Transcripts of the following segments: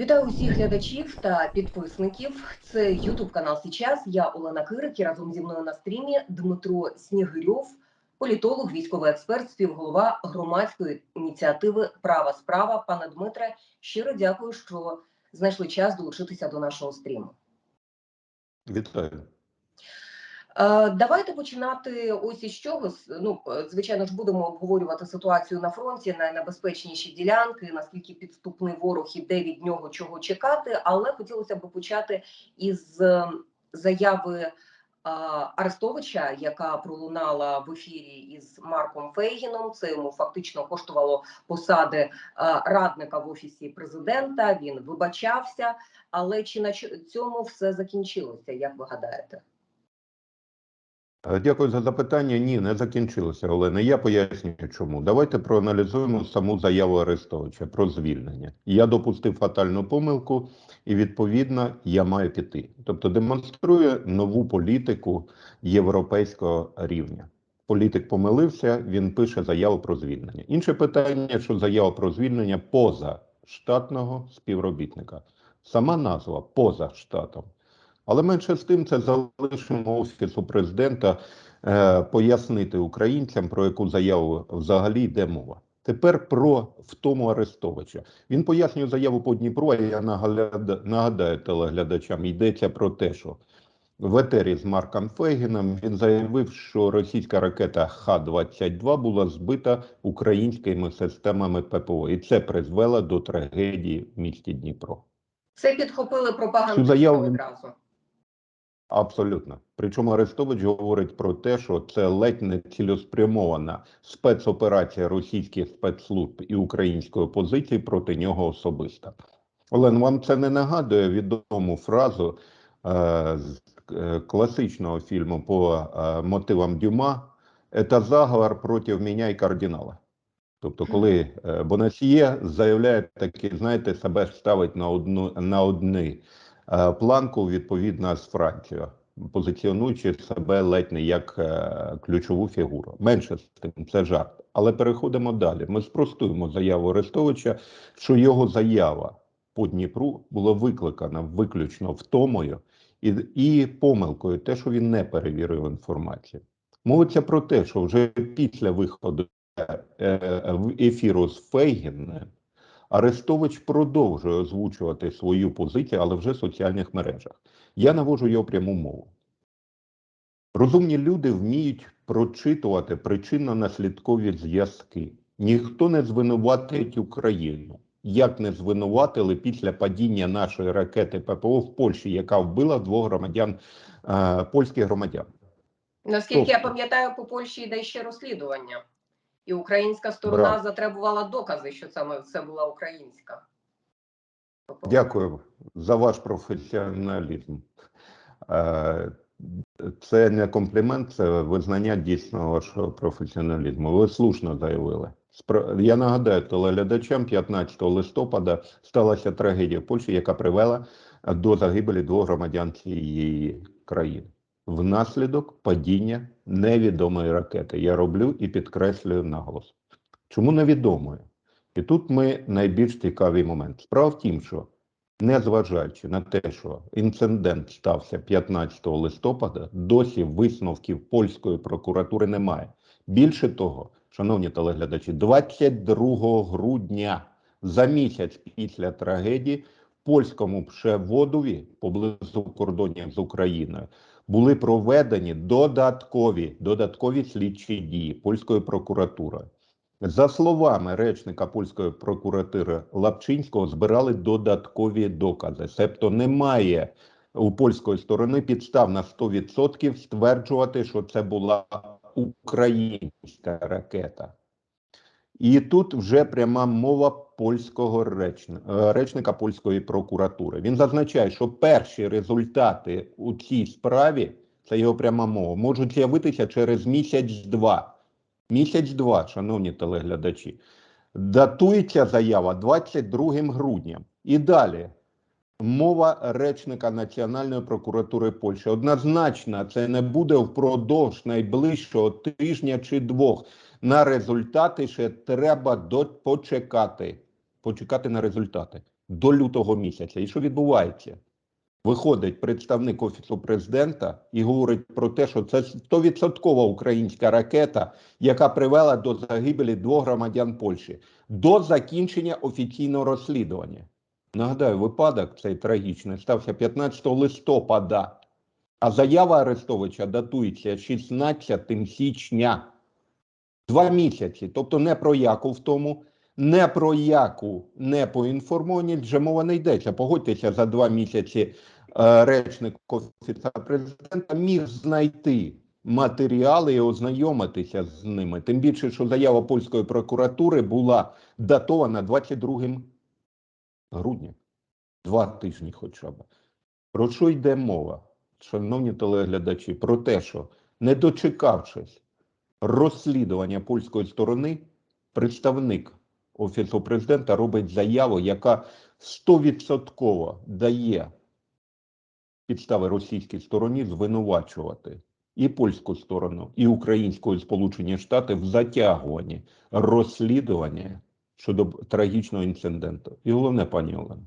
Вітаю усіх глядачів та підписників. Це Ютуб канал Січас. Я Олена Кирик і разом зі мною на стрімі Дмитро Снігирьов, політолог, військовий експерт, співголова громадської ініціативи Права справа. Пане Дмитре, щиро дякую, що знайшли час долучитися до нашого стріму. Вітаю. Е, Давайте починати ось із чого. Ну, е, звичайно ж, будемо обговорювати ситуацію на фронті, найнебезпечніші ділянки, наскільки підступний ворог і де від нього чого чекати. Але хотілося б почати із е, заяви Арестовича, яка пролунала в ефірі із Марком Фейгіном. Це йому фактично коштувало посади радника в офісі президента. Він вибачався. Але чи на цьому все закінчилося? Як ви гадаєте? Е, Дякую за запитання. Ні, не закінчилося, Олена. Я пояснюю, чому. Давайте проаналізуємо саму заяву Арестовича про звільнення. Я допустив фатальну помилку, і відповідно я маю піти. Тобто демонструє нову політику європейського рівня. Політик помилився, він пише заяву про звільнення. Інше питання, що заява про звільнення поза штатного співробітника. Сама назва поза штатом. Але менше з тим, це залишимо офісу президента е, пояснити українцям, про яку заяву взагалі йде мова. Тепер про втому Арестовича. Він пояснює заяву по Дніпру. А я нагадаю телеглядачам, йдеться про те, що в етері з Марком Фейгіном він заявив, що російська ракета Х-22 була збита українськими системами ППО, і це призвело до трагедії в місті Дніпро. Це підхопили пропаганду заяву одразу. Абсолютно. Причому Арестович говорить про те, що це ледь не цілеспрямована спецоперація російських спецслужб і української опозиції проти нього особисто. Олен, вам це не нагадує відому фразу е, з е, класичного фільму по е, мотивам Дюма «Это заговор проти мене і кардинала. Тобто, коли е, Бонасьє заявляє таки, знаєте, себе ставить на одну на одни е, планку відповідно з Францією, позиціонуючи себе ледь не як е, ключову фігуру. Менше з тим, це жарт. Але переходимо далі. Ми спростуємо заяву Арестовича, що його заява по Дніпру була викликана виключно втомою і, і помилкою, те, що він не перевірив інформацію. Мовиться про те, що вже після виходу е, е, ефіру з Фейгіним Арестович продовжує озвучувати свою позицію, але вже в соціальних мережах. Я навожу його пряму мову. Розумні люди вміють прочитувати причинно-наслідкові зв'язки. Ніхто не звинуватить Україну. Як не звинуватили після падіння нашої ракети ППО в Польщі, яка вбила двох громадян, е, польських громадян. Наскільки я Тобто- пам'ятаю, по Польщі йде ще розслідування, і українська сторона Браво. затребувала докази, що саме це була українська. Дякую за ваш професіоналізм. Е, Це не комплімент, це визнання дійсного вашого професіоналізму. Ви слушно заявили. Я нагадаю телеглядачам, 15 листопада сталася трагедія в Польщі, яка привела до загибелі двох громадян цієї країни внаслідок падіння невідомої ракети. Я роблю і підкреслюю наголос. Чому невідомої? І тут ми найбільш цікавий момент. Справа в тім, що незважаючи на те, що інцидент стався 15 листопада, досі висновків польської прокуратури немає. Більше того, шановні телеглядачі, 22 грудня за місяць після трагедії в польському Пшеводові поблизу кордонів з Україною були проведені додаткові додаткові слідчі дії польської прокуратури. За словами речника польської прокуратури Лапчинського, збирали додаткові докази. Себто немає у польської сторони підстав на 100% стверджувати, що це була українська ракета. І тут вже пряма мова польського речника, речника польської прокуратури. Він зазначає, що перші результати у цій справі, це його пряма мова, можуть з'явитися через місяць-два. Місяць-два, шановні телеглядачі. Датується заява 22 грудня. І далі. Мова речника Національної прокуратури Польщі. Однозначно, це не буде впродовж найближчого тижня чи двох. На результати ще треба почекати. Почекати на результати. до лютого місяця. І що відбувається? Виходить представник офісу президента і говорить про те, що це 100% українська ракета, яка привела до загибелі двох громадян Польщі до закінчення офіційного розслідування. Нагадаю, випадок цей трагічний стався 15 листопада, а заява Арестовича датується 16 січня. Два місяці. Тобто не про яку в тому, не про яку не поінформованість вже мова не йдеться. Погодьтеся, за два місяці е, речник офіса президента міг знайти матеріали і ознайомитися з ними. Тим більше, що заява польської прокуратури була датована 22 грудня. Два тижні хоча б. Про що йде мова, шановні телеглядачі? Про те, що не дочекавшись розслідування польської сторони, представник Офісу президента робить заяву, яка 100% дає підстави російській стороні звинувачувати і польську сторону, і українську Сполучені Штати в затягуванні розслідування щодо трагічного інциденту. І головне, пані Олено,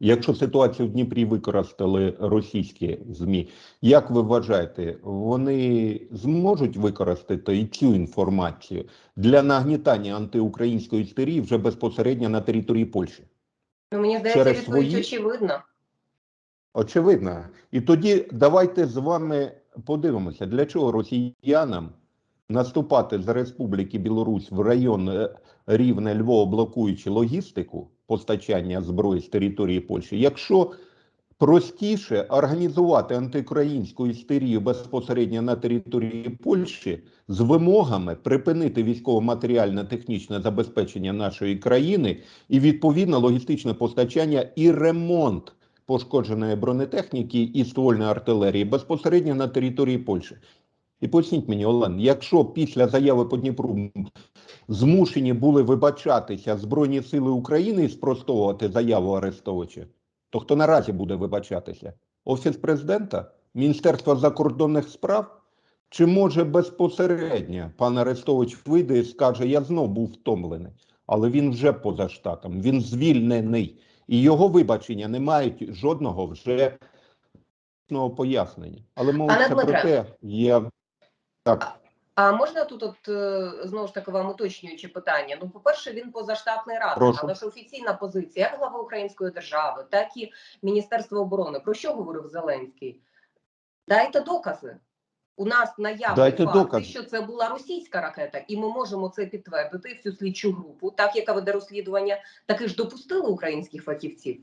якщо ситуацію в Дніпрі використали російські ЗМІ, як ви вважаєте, вони зможуть використати і цю інформацію для нагнітання антиукраїнської істерії вже безпосередньо на території Польщі? Ну, мені здається, відповідь свої- очевидна. Очевидно. І тоді давайте з вами подивимося, для чого росіянам наступати з Республіки Білорусь в район е, Рівне Львова, блокуючи логістику постачання зброї з території Польщі, якщо простіше організувати антиукраїнську істерію безпосередньо на території Польщі з вимогами припинити військово-матеріальне технічне забезпечення нашої країни і відповідно логістичне постачання і ремонт пошкодженої бронетехніки і ствольної артилерії безпосередньо на території Польщі. І поясніть мені, Олен, якщо після заяви по Дніпру змушені були вибачатися Збройні Сили України і спростовувати заяву Арестовича, то хто наразі буде вибачатися? Офіс президента, Міністерство закордонних справ? Чи може безпосередньо пан Арестович вийде і скаже, я знов був втомлений, але він вже поза штатом, він звільнений. І його вибачення не мають жодного вже пояснення. Але мовиться про те, є так. А можна тут, от е, знову ж таки, вам уточнюючи питання? Ну, по-перше, він позаштатний радник, Прошу. але ж офіційна позиція як глава української держави, так і Міністерства оборони. Про що говорив Зеленський? Дайте докази. У нас наявні факти, докази. що це була російська ракета, і ми можемо це підтвердити. Всю слідчу групу, так яка веде розслідування, таки ж допустили українських фахівців.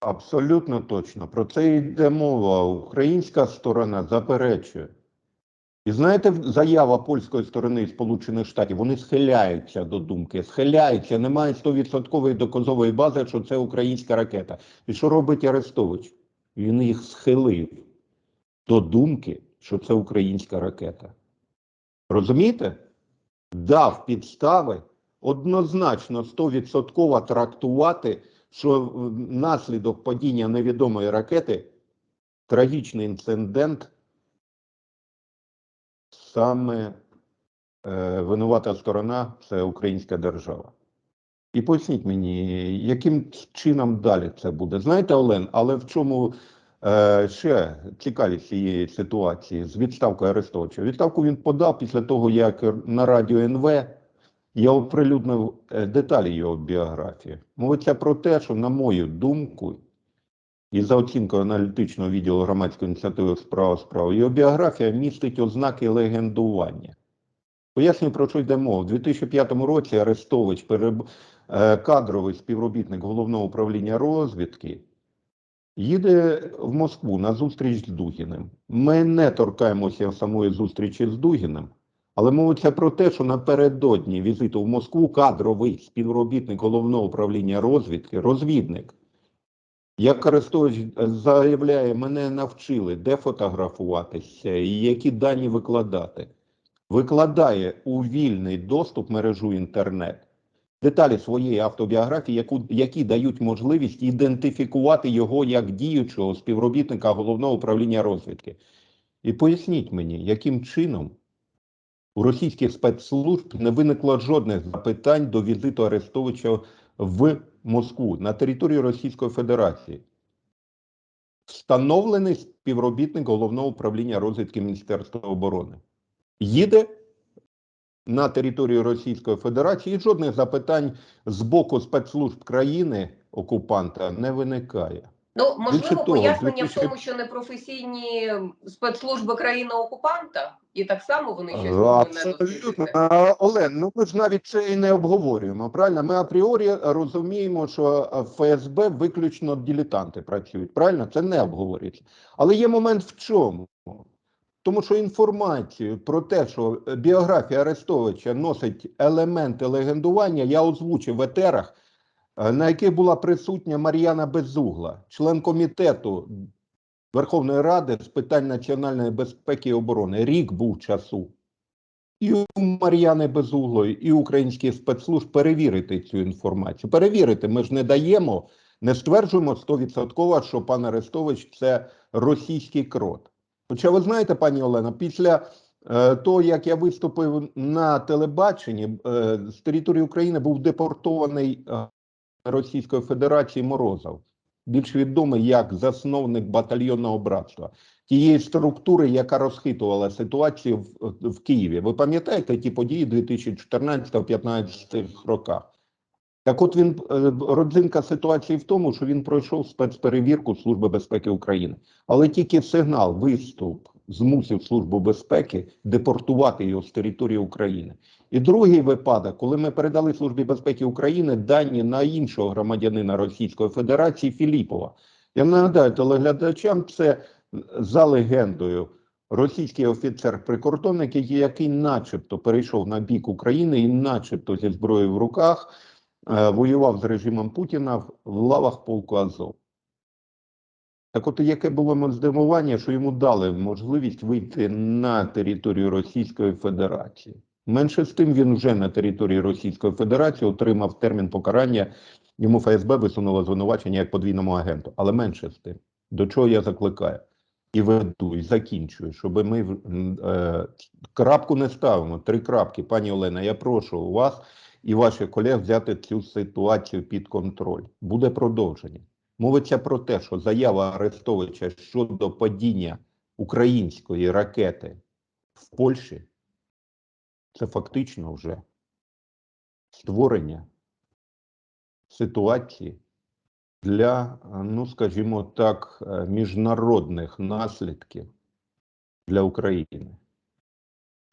Абсолютно точно. Про це йде мова. Українська сторона заперечує. І знаєте, заява польської сторони Сполучених Штатів, вони схиляються до думки, схиляються, немає 100% доказової бази, що це українська ракета. І що робить Арестович? Він їх схилив до думки, що це українська ракета. Розумієте? Дав підстави однозначно 100% трактувати, що внаслідок падіння невідомої ракети трагічний інцидент саме е, винувата сторона це українська держава. І поясніть мені, яким чином далі це буде? Знаєте, Олен, але в чому е, ще цікавість цієї ситуації з відставкою Арестовича? Відставку він подав після того, як на радіо НВ я оприлюднив е, деталі його біографії. Мовиться про те, що, на мою думку, і за оцінкою аналітичного відділу громадської ініціативи справа справа, його біографія містить ознаки легендування. Пояснюю, про що йде мова. У 2005 році Арестович, е, кадровий співробітник головного управління розвідки, їде в Москву на зустріч з Дугіним. Ми не торкаємося самої зустрічі з Дугіним, але мовиться про те, що напередодні візиту в Москву кадровий співробітник головного управління розвідки, розвідник, як Арестович заявляє, мене навчили, де фотографуватися і які дані викладати. Викладає у вільний доступ мережу інтернет деталі своєї автобіографії, яку, які дають можливість ідентифікувати його як діючого співробітника головного управління розвідки. І поясніть мені, яким чином у російських спецслужб не виникло жодних запитань до візиту Арестовича в Москву на території Російської Федерації. Встановлений співробітник головного управління розвідки Міністерства оборони. Їде на територію Російської Федерації і жодних запитань з боку спецслужб країни окупанта не виникає. Ну можливо, того, пояснення в тому, що непрофесійні спецслужби країни окупанта, і так само вони щось Абсолютно. А, Олен, ну ми ж навіть це і не обговорюємо. Правильно, ми апріорі розуміємо, що ФСБ виключно дилетанти працюють. Правильно, це не обговорюється. Але є момент в чому? Тому що інформацію про те, що біографія Арестовича носить елементи легендування, я озвучив в етерах, на яких була присутня Мар'яна Безугла, член комітету Верховної Ради з питань національної безпеки і оборони. Рік був часу. І у Мар'яни Безуглої, і українських спецслужб перевірити цю інформацію. Перевірити, ми ж не даємо, не стверджуємо 100%, що пан Арестович це російський крот. Хоча ви знаєте, пані Олена, після е, того, як я виступив на телебаченні, е, з території України був депортований е, Російської Федерації Морозов, більш відомий як засновник батальйонного братства, тієї структури, яка розхитувала ситуацію в, в Києві. Ви пам'ятаєте ті події 2014-2015 роках? Так от він е, родзинка ситуації в тому, що він пройшов спецперевірку Служби безпеки України, але тільки сигнал, виступ змусив Службу безпеки депортувати його з території України. І другий випадок, коли ми передали Службі безпеки України дані на іншого громадянина Російської Федерації Філіпова. Я нагадаю телеглядачам, це за легендою російський офіцер-прикордонник, який начебто перейшов на бік України і начебто зі зброєю в руках е, воював з режимом Путіна в в лавах полку Азов. Так от яке було здивування, що йому дали можливість вийти на територію Російської Федерації. Менше з тим він вже на території Російської Федерації отримав термін покарання. Йому ФСБ висунуло звинувачення як подвійному агенту. Але менше з тим, до чого я закликаю і веду, і закінчую, щоб ми е, крапку не ставимо. Три крапки, пані Олена. Я прошу вас і ваших колег взяти цю ситуацію під контроль. Буде продовження. Мовиться про те, що заява Арестовича щодо падіння української ракети в Польщі це фактично вже створення ситуації для, ну скажімо так, е, міжнародних наслідків для України.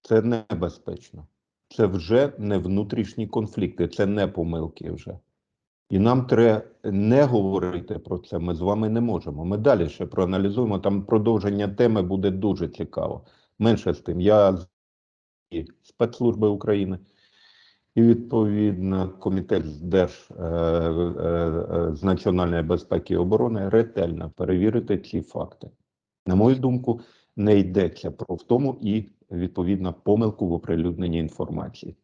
Це небезпечно. Це вже не внутрішні конфлікти, це не помилки вже. І нам треба не говорити про це. Ми з вами не можемо. Ми далі ще проаналізуємо. Там продовження теми буде дуже цікаво. Менше з тим, я з спецслужби України і відповідно комітет з держ е, е, е, з національної безпеки і оборони ретельно перевірити ці факти. На мою думку, не йдеться про втому і відповідно помилку в оприлюдненні інформації.